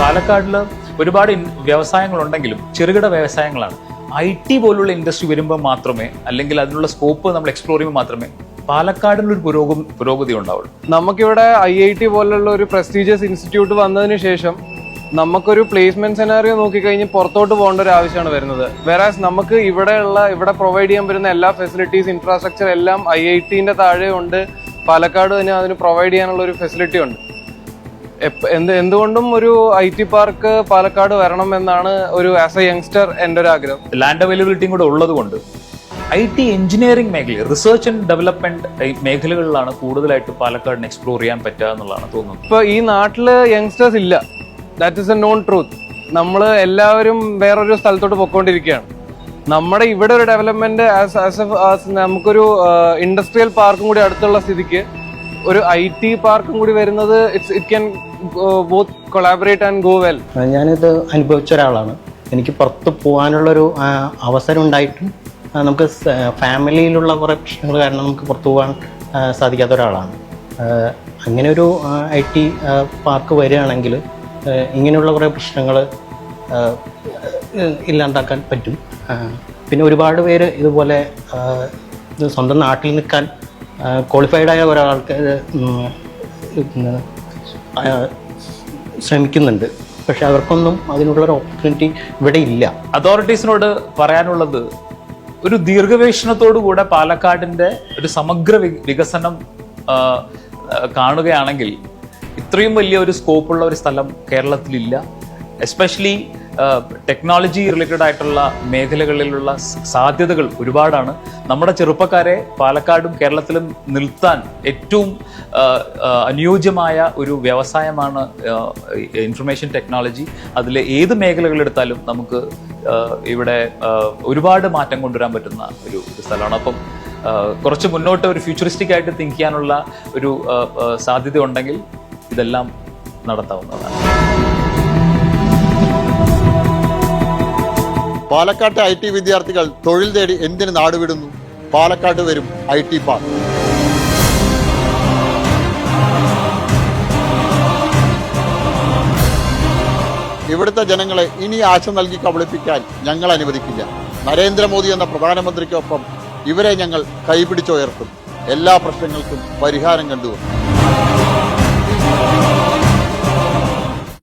പാലക്കാടിൽ ഒരുപാട് വ്യവസായങ്ങളുണ്ടെങ്കിലും ചെറുകിട വ്യവസായങ്ങളാണ്. ഐ ടി പോലുള്ള ഇൻഡസ്ട്രി വരുമ്പോൾ മാത്രമേ അല്ലെങ്കിൽ അതിനുള്ള സ്കോപ്പ് നമ്മൾ എക്സ്പ്ലോർ ചെയ്യുമ്പോൾ മാത്രമേ പാലക്കാടിനൊരു പുരോഗം പുരോഗതി ഉണ്ടാവുള്ളൂ. നമുക്കിവിടെ ഐ ഐ ടി പോലുള്ള ഒരു പ്രസ്റ്റീജിയസ് ഇൻസ്റ്റിറ്റ്യൂട്ട് വന്നതിന് ശേഷം നമുക്കൊരു പ്ലേസ്മെന്റ് സെനാറിയോ നോക്കിക്കഴിഞ്ഞ് പുറത്തോട്ട് പോകേണ്ട ഒരു ആവശ്യമാണ് വരുന്നത്. വേറാസ് നമുക്ക് ഇവിടെയുള്ള ഇവിടെ പ്രൊവൈഡ് ചെയ്യാൻ പറ്റുന്ന എല്ലാ ഫെസിലിറ്റീസ് ഇൻഫ്രാസ്ട്രക്ചർ എല്ലാം ഐ ഐ ടിന്റെ താഴെ ഉണ്ട് പാലക്കാട് തന്നെ അതിന് പ്രൊവൈഡ് ചെയ്യാനുള്ള ഒരു ഫെസിലിറ്റി ഉണ്ട്. എന്ത് എന്തുകൊണ്ടും ഒരു ഐ ടി പാർക്ക് പാലക്കാട് വരണം എന്നാണ് ഒരു ആസ് എ യങ്സ്റ്റർ എന്റെ ഒരു ആഗ്രഹം. ലാൻഡ് അവൈലബിലിറ്റിയും കൂടെ ഉള്ളത് കൊണ്ട് ഐ ടി എഞ്ചിനീയറിംഗ് മേഖല റിസർച്ച് ആൻഡ് ഡെവലപ്മെന്റ് മേഖലകളിലാണ് കൂടുതലായിട്ട് പാലക്കാടിന് എക്സ്പ്ലോർ ചെയ്യാൻ പറ്റുക എന്നുള്ളതാണ് തോന്നുന്നത്. ഇപ്പൊ ഈ നാട്ടിൽ യങ്സ്റ്റേഴ്സ് ഇല്ല. That is a known truth നമ്മൾ എല്ലാവരും വേറൊരു സ്ഥലത്തോട്ട് പൊക്കോണ്ടിരിക്കുകയാണ്. നമ്മുടെ ഇവിടെ ഒരു ഡെവലപ്മെന്റ് ആസ് ആസ് നമുക്കൊരു ഇൻഡസ്ട്രിയൽ പാർക്കും കൂടി അടുത്തുള്ള സ്ഥിതിക്ക് ഒരു ഐ ടി പാർക്കും കൂടി വരുന്നത് it's it can both collaborate and go well ഞാനിത് അനുഭവിച്ച ഒരാളാണ്. എനിക്ക് പുറത്ത് പോകാനുള്ളൊരു അവസരം ഉണ്ടായിട്ടും നമുക്ക് ഫാമിലിയിലുള്ള കുറേ പ്രശ്നങ്ങൾ കാരണം നമുക്ക് പുറത്തു പോകാൻ സാധിക്കാത്ത ഒരാളാണ്. അങ്ങനെ ഒരു ഐ ടി പാർക്ക് വരികയാണെങ്കിൽ ഇങ്ങനെയുള്ള കുറേ പ്രശ്നങ്ങൾ ഇല്ലാണ്ടാക്കാൻ പറ്റും. പിന്നെ ഒരുപാട് പേര് ഇതുപോലെ സ്വന്തം നാട്ടിൽ നിൽക്കാൻ ക്വാളിഫൈഡ് ആയ ഒരാൾക്ക് ശ്രമിക്കുന്നുണ്ട്. പക്ഷെ അവർക്കൊന്നും അതിനുള്ളൊരു ഓപ്പർച്യൂണിറ്റി ഇവിടെ ഇല്ല. അതോറിറ്റീസിനോട് പറയാനുള്ളത് ഒരു ദീർഘവീക്ഷണത്തോടു കൂടെ പാലക്കാടിന്റെ ഒരു സമഗ്ര വികസനം കാണുകയാണെങ്കിൽ ഇത്രയും വലിയ ഒരു സ്കോപ്പുള്ള ഒരു സ്ഥലം കേരളത്തിലില്ല. എസ്പെഷ്യലി ടെക്നോളജി റിലേറ്റഡ് ആയിട്ടുള്ള മേഖലകളിലുള്ള സാധ്യതകൾ ഒരുപാടാണ്. നമ്മുടെ ചെറുപ്പക്കാരെ പാലക്കാടും കേരളത്തിലും നിർത്താൻ ഏറ്റവും അനുയോജ്യമായ ഒരു വ്യവസായമാണ് ഇൻഫർമേഷൻ ടെക്നോളജി അതിൽ ഏത് മേഖലകളെടുത്താലും നമുക്ക് ഇവിടെ ഒരുപാട് മാറ്റം കൊണ്ടുവരാൻ പറ്റുന്ന ഒരു സ്ഥലമാണ്. അപ്പം കുറച്ച് മുന്നോട്ട് ഒരു ഫ്യൂച്ചറിസ്റ്റിക് ആയിട്ട് തിങ്ക് ചെയ്യാനുള്ള ഒരു സാധ്യത ഉണ്ടെങ്കിൽ ഇതെല്ലാം നടത്താവുന്നതാണ്. പാലക്കാട്ടെ ഐ ടി വിദ്യാർത്ഥികൾ തൊഴിൽ തേടി എന്തിന് നാടുവിടുന്നു പാലക്കാട് വരും ഐ ടി പാർക്ക് ഇവിടുത്തെ ജനങ്ങളെ ഇനി ആശ നൽകി കബളിപ്പിക്കാൻ ഞങ്ങൾ അനുവദിക്കില്ല. നരേന്ദ്രമോദി എന്ന പ്രധാനമന്ത്രിക്കൊപ്പം ഇവരെ ഞങ്ങൾ കൈപിടിച്ചുയർത്തും. എല്ലാ പ്രശ്നങ്ങൾക്കും പരിഹാരം കണ്ടുവന്നു